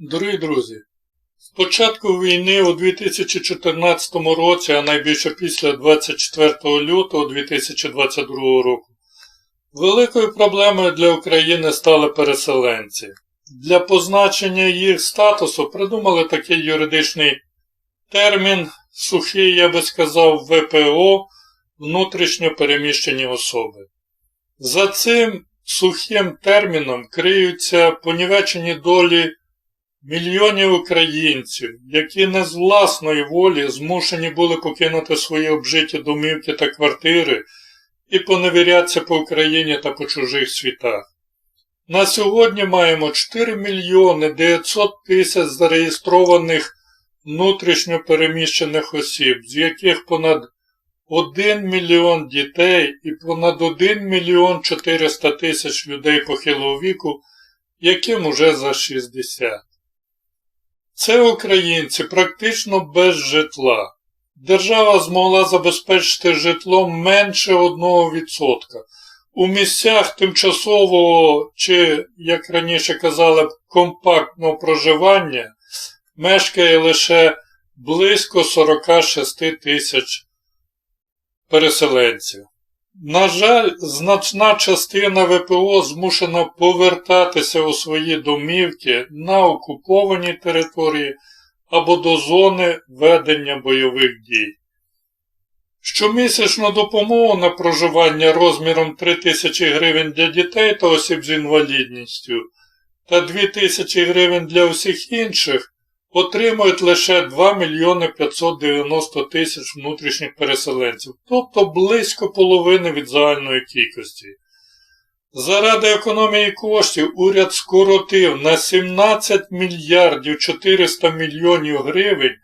Дорогі друзі, з початку війни у 2014 році, а найбільше після 24 лютого 2022 року, великою проблемою для України стали переселенці. Для позначення їх статусу придумали такий юридичний термін, сухий, я би сказав, ВПО внутрішньо переміщені особи. За цим сухим терміном криються понівечені долі мільйонів українців, які не з власної волі змушені були покинути свої обжиті домівки та квартири і поневірятися по Україні та по чужих світах. На сьогодні маємо 4 мільйони 900 тисяч зареєстрованих внутрішньо переміщених осіб, з яких понад 1 мільйон дітей і понад 1 мільйон 400 тисяч людей похилого віку, яким уже за 60. Це українці практично без житла. Держава змогла забезпечити житлом менше 1%. У місцях тимчасового чи, як раніше казали, компактного проживання мешкає лише близько 46 тисяч переселенців. На жаль, значна частина ВПО змушена повертатися у свої домівки на окупованій території або до зони ведення бойових дій. Щомісячну допомогу на проживання розміром 3 тисячі гривень для дітей та осіб з інвалідністю та 2 тисячі гривень для усіх інших отримують лише 2 мільйони 590 тисяч внутрішніх переселенців, тобто близько половини від загальної кількості. Заради економії коштів уряд скоротив на 17 мільярдів 400 мільйонів гривень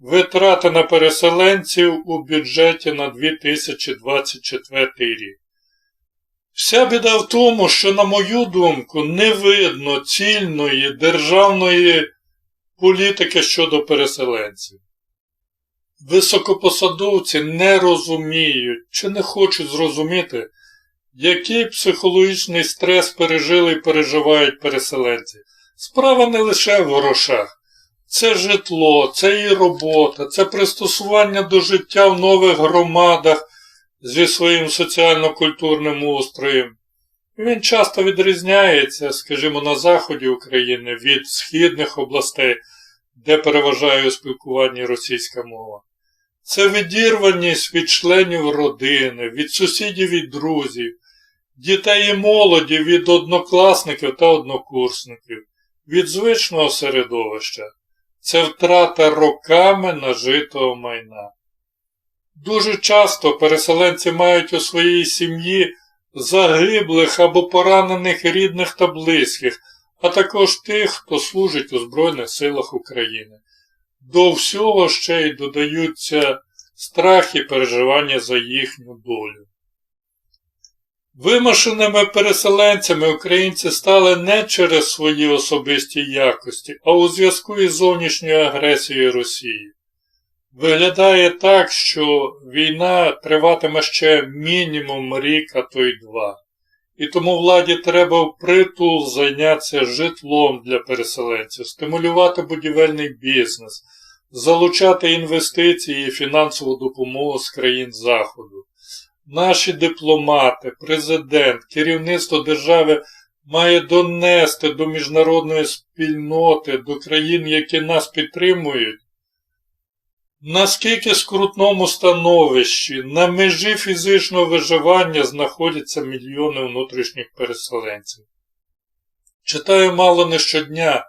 витрати на переселенців у бюджеті на 2024 рік. Вся біда в тому, що, на мою думку, не видно цільної державної політики щодо переселенців. Високопосадовці не розуміють чи не хочуть зрозуміти, який психологічний стрес пережили і переживають переселенці. Справа не лише в грошах. Це житло, це і робота, це пристосування до життя в нових громадах зі своїм соціально-культурним устроєм. Він часто відрізняється, скажімо, на заході України від східних областей, де переважає у спілкуванні російська мова. Це відірваність від членів родини, від сусідів і друзів, дітей і молоді від однокласників та однокурсників, від звичного середовища. Це втрата роками нажитого майна. Дуже часто переселенці мають у своїй сім'ї загиблих або поранених рідних та близьких, а також тих, хто служить у Збройних силах України. До всього ще й додаються страх і переживання за їхню долю. Вимушеними переселенцями українці стали не через свої особисті якості, а у зв'язку із зовнішньою агресією Росії. Виглядає так, що війна триватиме ще мінімум рік, а то й два. І тому владі треба впритул зайнятися житлом для переселенців, стимулювати будівельний бізнес, залучати інвестиції і фінансову допомогу з країн Заходу. Наші дипломати, президент, керівництво держави має донести до міжнародної спільноти, до країн, які нас підтримують, наскільки скрутному становищі на межі фізичного виживання знаходяться мільйони внутрішніх переселенців. Читаю мало не щодня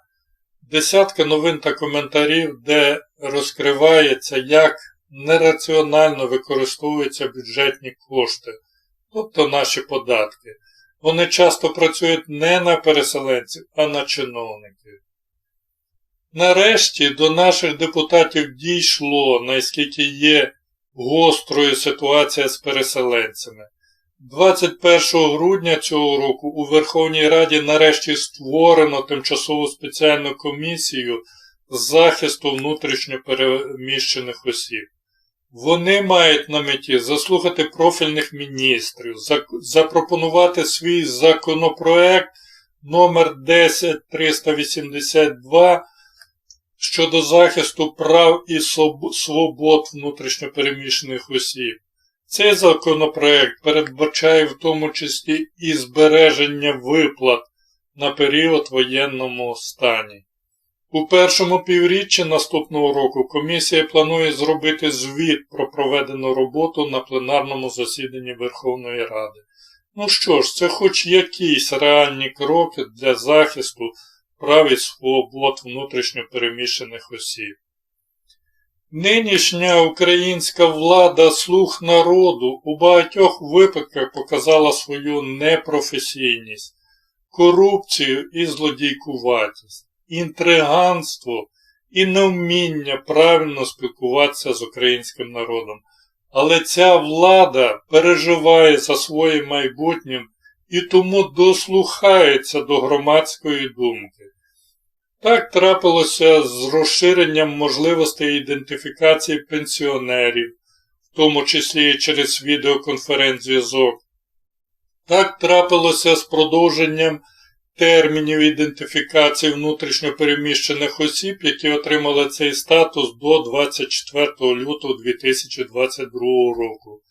десятки новин та коментарів, де розкривається, як нераціонально використовуються бюджетні кошти, тобто наші податки. Вони часто працюють не на переселенців, а на чиновників. Нарешті до наших депутатів дійшло, наскільки є гострою ситуація з переселенцями. 21 грудня цього року у Верховній Раді нарешті створено тимчасову спеціальну комісію з захисту внутрішньо переміщених осіб. Вони мають на меті заслухати профільних міністрів, запропонувати свій законопроект номер 10382 щодо захисту прав і свобод внутрішньопереміщених осіб. Цей законопроект передбачає в тому числі і збереження виплат на період воєнному стані. У першому півріччі наступного року комісія планує зробити звіт про проведену роботу на пленарному засіданні Верховної Ради. Ну що ж, це хоч якісь реальні кроки для захисту прав і свобод внутрішньопереміщених осіб. Нинішня українська влада слух народу у багатьох випадках показала свою непрофесійність, корупцію і злодійкуватість, інтриганство і невміння правильно спілкуватися з українським народом. Але ця влада переживає за своїм майбутнім і тому дослухається до громадської думки. Так трапилося з розширенням можливостей ідентифікації пенсіонерів, в тому числі і через відеоконференц-зв'язок. Так трапилося з продовженням термінів ідентифікації внутрішньопереміщених осіб, які отримали цей статус до 24 лютого 2022 року.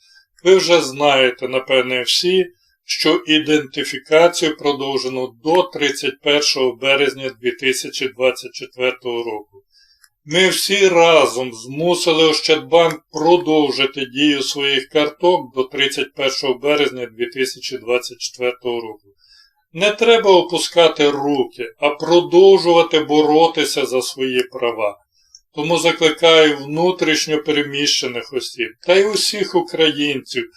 Ви вже знаєте, напевне, всі, що ідентифікацію продовжено до 31 березня 2024 року. Ми всі разом змусили Ощадбанк продовжити дію своїх карток до 31 березня 2024 року. Не треба опускати руки, а продовжувати боротися за свої права. Тому закликаю внутрішньо переміщених осіб та й усіх українців,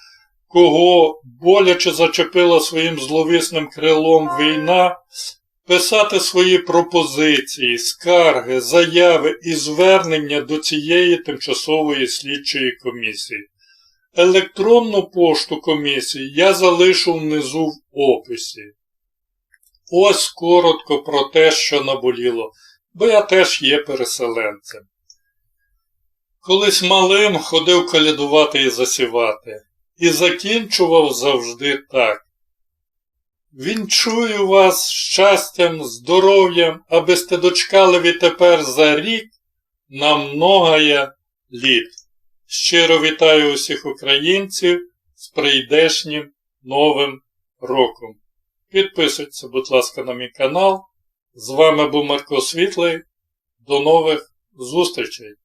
кого боляче зачепила своїм зловісним крилом війна, писати свої пропозиції, скарги, заяви і звернення до цієї тимчасової слідчої комісії. Електронну пошту комісії я залишу внизу в описі. Ось коротко про те, що наболіло, бо я теж є переселенцем. Колись малим ходив колядувати і засівати, і закінчував завжди так. Вінчую вас щастям, здоров'ям, аби сте дочкали відтепер за рік на многоє літ. Щиро вітаю усіх українців з прийдешнім Новим роком. Підписуйтесь, будь ласка, на мій канал. З вами був Марко Світлий. До нових зустрічей!